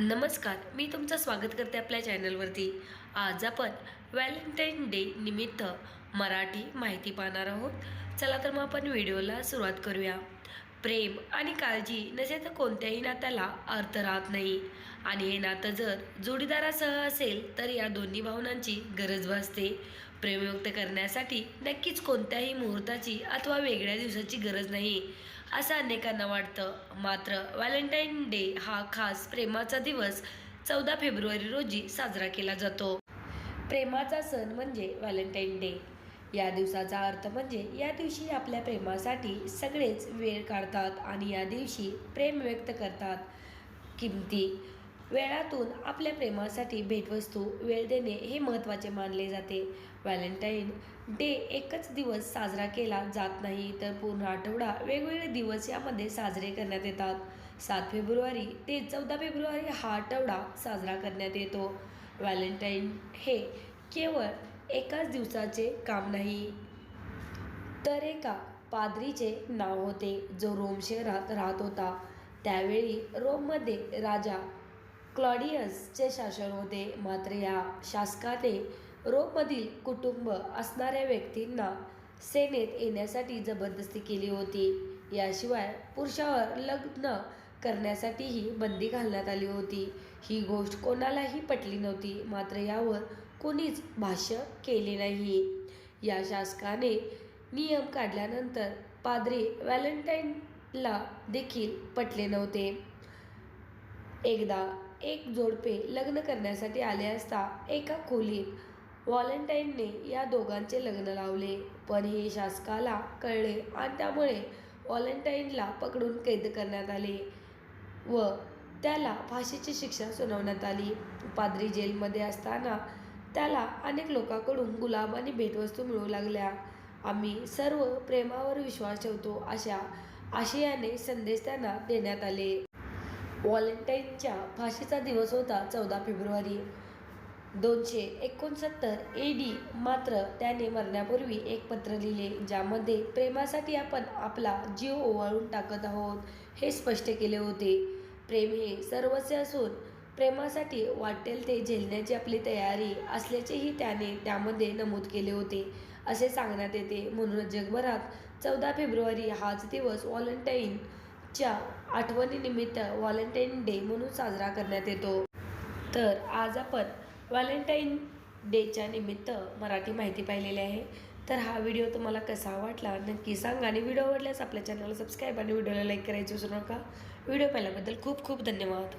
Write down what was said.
नमस्कार मी तुमचं स्वागत करते आपल्या चॅनलवरती. आज आपण व्हॅलेंटाईन डे निमित्त मराठी माहिती पाहणार आहोत. चला तर मग आपण व्हिडिओला सुरुवात करूया. प्रेम आणि काळजी नसेल तर कोणत्याही नात्याला अर्थ राहत नाही. आणि हे नातं जर जोडीदारासह असेल तर या दोन्ही भावनांची गरज भासते. प्रेम व्यक्त करण्यासाठी नक्कीच कोणत्याही मुहूर्ताची अथवा वेगळ्या दिवसाची गरज नाही. असं अनेकांना वाटतं. मात्र व्हॅलेंटाईन डे हा खास प्रेमाचा दिवस चौदा फेब्रुवारी रोजी साजरा केला जातो. प्रेमाचा सण म्हणजे व्हॅलेंटाईन डे. या दिवसाचा अर्थ म्हणजे या दिवशी आपल्या प्रेमासाठी सगळेच वेळ काढतात आणि या दिवशी प्रेम व्यक्त करतात. किमती वेळातून आपल्या प्रेमासाठी भेटवस्तू वेळ देणे हे महत्त्वाचे मानले जाते. व्हॅलेंटाईन डे एकच दिवस साजरा केला जात नाही तर पूर्ण आठवडा वेगवेगळे दिवस यामध्ये साजरे करण्यात येतात. सात फेब्रुवारी ते चौदा फेब्रुवारी हा आठवडा साजरा करण्यात येतो. व्हॅलेंटाईन हे केवळ एकाच दिवसाचे काम नाही तर एका पाद्रीचे नाव होते जो रोम शहरात राहत होता. त्यावेळी रोममध्ये राजा क्लॉडियसचे शासन होते. मात्र या शासकाने रोममधील कुटुंब असणाऱ्या व्यक्तींना सेनेत येण्यासाठी जबरदस्ती केली होती. याशिवाय पुरुषावर लग्न करण्यासाठीही बंदी घालण्यात आली होती. ही गोष्ट कोणालाही पटली नव्हती. मात्र यावर कोणीच भाष्य केले नाही. या शासकाने नियम काढल्यानंतर पाद्री व्हॅलेंटाईनला देखील पटले नव्हते. एकदा एक जोडपे लग्न करण्यासाठी आले असता एका खोलीत व्हॉलेंटाईनने या दोघांचे लग्न लावले. पण हे शासकाला कळले आणि त्यामुळे व्हॉलेंटाईनला पकडून कैद करण्यात आले व त्याला फाशीची शिक्षा सुनावण्यात आली. पाद्री जेलमध्ये असताना त्याला अनेक लोकांकडून गुलाब आणि भेटवस्तू मिळू लागल्या. आम्ही सर्व प्रेमावर विश्वास ठेवतो अशा आशयाने संदेश त्यांना देण्यात आले. व्हॉलेंटाईनच्या फाशीचा दिवस होता चौदा फेब्रुवारी. दोनशे एकोणसत्तर ए डी मात्र त्याने मरण्यापूर्वी एक पत्र लिहिले ज्यामध्ये प्रेमासाठी आपण आपला जीव ओवाळून टाकत आहोत हे स्पष्ट केले होते. प्रेम हे सर्वस्व असून प्रेमासाठी वाटेल ते झेलण्याची आपली तयारी असल्याचेही त्याने त्यामध्ये नमूद केले होते. असे सांगण्यात येते म्हणूनच जगभरात चौदा फेब्रुवारी हाच दिवस च्या आठवणीनिमित्त व्हॉलेंटाईन डे म्हणून साजरा करण्यात येतो. तर आज आपण व्हॅलेंटाईन डेच्या निमित्त मराठी माहिती पाहिलेली आहे. तर हा व्हिडिओ तुम्हाला कसा वाटला नक्की सांगा आणि व्हिडिओ आवडल्यास आपल्या चॅनलला सबस्क्राईब आणि व्हिडिओला लाईक करायचं विसरू नका. व्हिडिओ पाहिल्याबद्दल खूप खूप धन्यवाद.